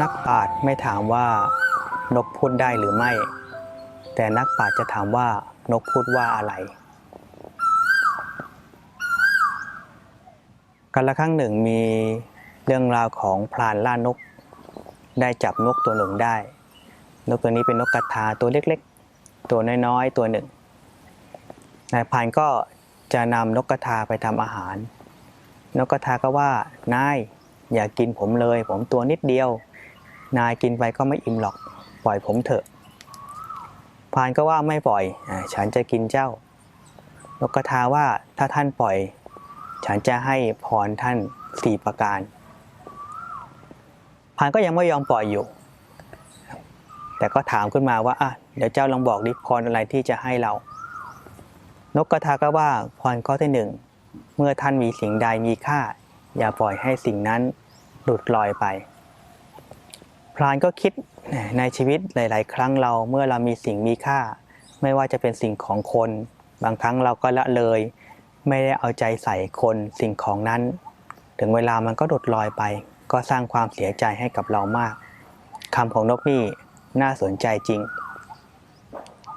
นักปราชญ์ไม่ถามว่านกพูดได้หรือไม่ แต่นักปราชญ์จะถามว่านกพูดว่าอะไร กันละครั้งหนึ่งมีเรื่องราวของพรานล่านก ได้จับนกตัวหนึ่งได้ นกตัวนี้เป็นนกกระทาตัวเล็กๆ ตัวน้อยๆ ตัวหนึ่ง นายพรานก็จะนำนกกระทาไปทำอาหาร นกกระทาก็ว่านายอย่ากินผมเลย ผมตัวนิดเดียว นายกินไปก็ไม่อิ่มหรอก ปล่อยผมเถอะ พานก็ว่าไม่ปล่อยอฉันจะกินเจ้านกกระทาว่าถ้าท่านปล่อย ฉันจะให้พรท่านสี่ประการ พานก็ยังไม่ยอมปล่อยอยู่ แต่ก็ถามขึ้นมาว่าอะเดี๋ยวเจ้าลองบอกดิพรอะไรที่จะให้เรา นกกระทาก็ว่าพรข้อที่หนึ่งเมื่อท่านมีสิ่งใดมีค่า อย่าปล่อยให้สิ่งนั้นหลุดลอยไป พรานก็คิดในชีวิตหลาย ๆ ครั้งเราเมื่อเรามีสิ่งมีค่า ไม่ว่าจะเป็นสิ่งของคน บางครั้งเราก็ละเลย ไม่ได้เอาใจใส่คนสิ่งของนั้น ถึงเวลามันก็หลุดลอยไป ก็สร้างความเสียใจให้กับเรามากคำของนกนี่น่าสนใจจริง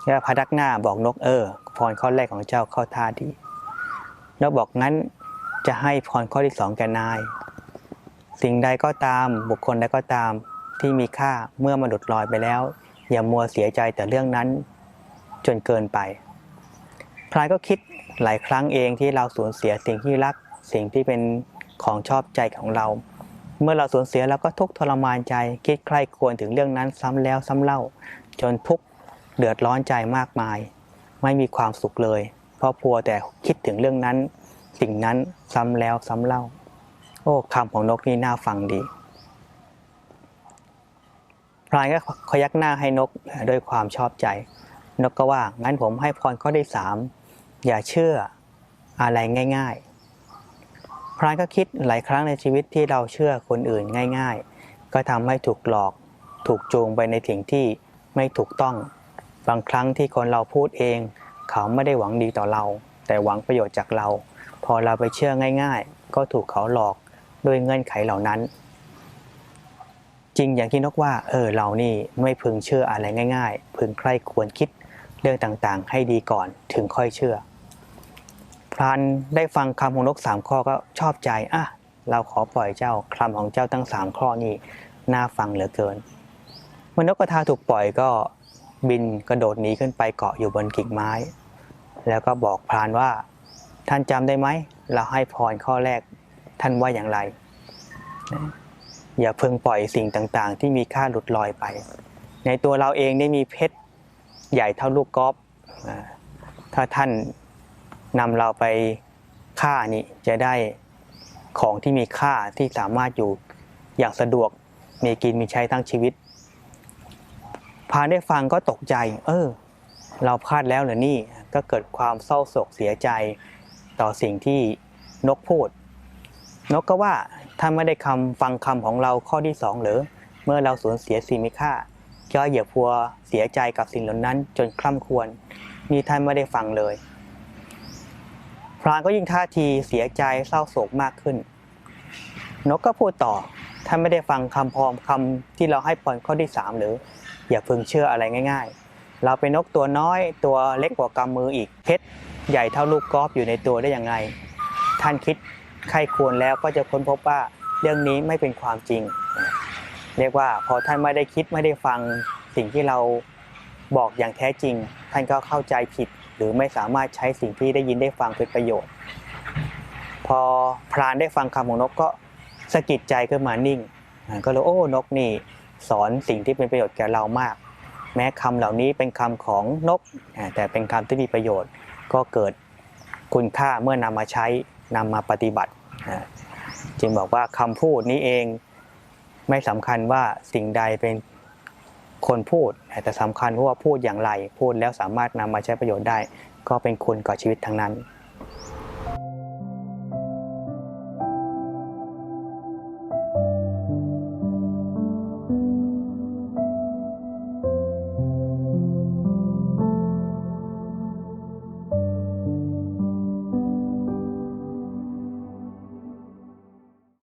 แล้วพยักหน้าบอกนกเออพรข้อแรกของเจ้าเข้าท่าดีนกบอกงั้นจะให้พรข้อที่สองแกนาย สิ่งใดก็ตามบุคคลใดก็ตาม ที่มีค่าเมื่อมันหลุดลอยไปแล้ว อย่ามัวเสียใจแต่เรื่องนั้น จนเกินไปพลายก็คิดหลายครั้งเองที่เราสูญเสียสิ่งที่รักสิ่งที่เป็นของชอบใจของเรา เมื่อเราสูญเสียเราก็ทุกข์ทรมานใจ คิดใคร่ควรถึงเรื่องนั้นซ้ำแล้วซ้ำเล่า จนทุกข์เดือดร้อนใจมากมาย ไม่มีความสุขเลย เพราะพัวแต่คิดถึงเรื่องนั้น สิ่งนั้นซ้ำแล้วซ้ำเล่า โอ้คำของนกนี่น่าฟังดี พลายก็ขยักหน้าให้นกด้วยความชอบใจ นกก็ว่างั้นผมให้พรข้อที่สามอย่าเชื่ออะไรง่าย ๆพลายก็คิดหลายครั้งในชีวิตที่เราเชื่อคนอื่นง่าย ๆ ก็ทำให้ถูกหลอก ถูกจูงไปในสิ่งที่ไม่ถูกต้อง บางครั้งที่คนเราพูดเอง เขาไม่ได้หวังดีต่อเรา แต่หวังประโยชน์จากเรา พอเราไปเชื่อง่าย ๆ ก็ถูกเขาหลอกด้วยเงื่อนไขเหล่านั้น จริงอย่างที่นกว่าเออเรานี่ไม่พึงเชื่ออะไรง่าย ๆ พึงใคร่ควรคิดเรื่องต่างๆ ให้ดีก่อนถึงค่อยเชื่อ พรานได้ฟังคำของนกสามข้อก็ชอบใจอะเราขอปล่อยเจ้าคำของเจ้าทั้งสามข้อนี้น่าฟังเหลือเกินเมื่อนกกระทาถูกปล่อยก็บินกระโดดหนีขึ้นไปเกาะอยู่บนกิ่งไม้ แล้วก็บอกพรานว่า ท่านจำได้ไหม เราให้พรข้อแรกท่านว่าอย่างไร อย่าเพิ่งปล่อยสิ่งต่างๆ ที่มีค่าหลุดลอยไป ในตัวเราเองได้มีเพชรใหญ่เท่าลูกกอล์ฟถ้าท่านนำเราไปฆ่านี่จะได้ของที่มีค่าที่สามารถอยู่อย่างสะดวกมีกินมีใช้ทั้งชีวิต พานได้ฟังก็ตกใจ เออ เราพลาดแล้วเหรอนี่ก็เกิดความเศร้าโศกเสียใจต่อสิ่งที่นกพูด นกก็ว่า ท่านไม่ได้คำฟังคำของเราข้อที่สองหรือ เมื่อเราสูญเสียสิ่งมีค่าก็อย่าพัวเสียใจกับสิ่งเหล่านั้นจนคร่ำควรนี่ท่านไม่ได้ฟังเลย พรานก็ยิ่งท่าทีเสียใจเศร้าโศกมากขึ้น นกก็พูดต่อท่านไม่ได้ฟังคำพรคำที่เราให้พรข้อที่สามหรือ อย่าพิ่งเชื่ออะไรง่าย ๆ เราเป็นนกตัวน้อยตัวเล็กกว่ากำมืออีกเพชรใหญ่เท่าลูกกอล์ฟอยู่ในตัวได้อย่างไร ท่านคิด ใครควรแล้วก็จะค้นพบว่าเรื่องนี้ไม่เป็นความจริง เรียกว่าพอท่านไม่ได้คิดไม่ได้ฟังสิ่งที่เราบอกอย่างแท้จริง ท่านก็เข้าใจผิด หรือไม่สามารถใช้สิ่งที่ได้ยินได้ฟังเป็นประโยชน์ พอพรานได้ฟังคำของนกก็สะกิดใจขึ้นมานิ่ง ก็เลยโอ้นกนี่สอนสิ่งที่เป็นประโยชน์แก่เรามาก แม้คำเหล่านี้เป็นคำของนก แต่เป็นคำที่มีประโยชน์ ก็เกิดคุณค่าเมื่อนำมาใช้ นำมาปฏิบัติจึงบอกว่าคำพูดนี้เองไม่สำคัญว่าสิ่งใดเป็นคนพูด แต่สำคัญว่าพูดอย่างไร พูดแล้วสามารถนำมาใช้ประโยชน์ได้ ก็เป็นคุณกับชีวิตทั้งนั้น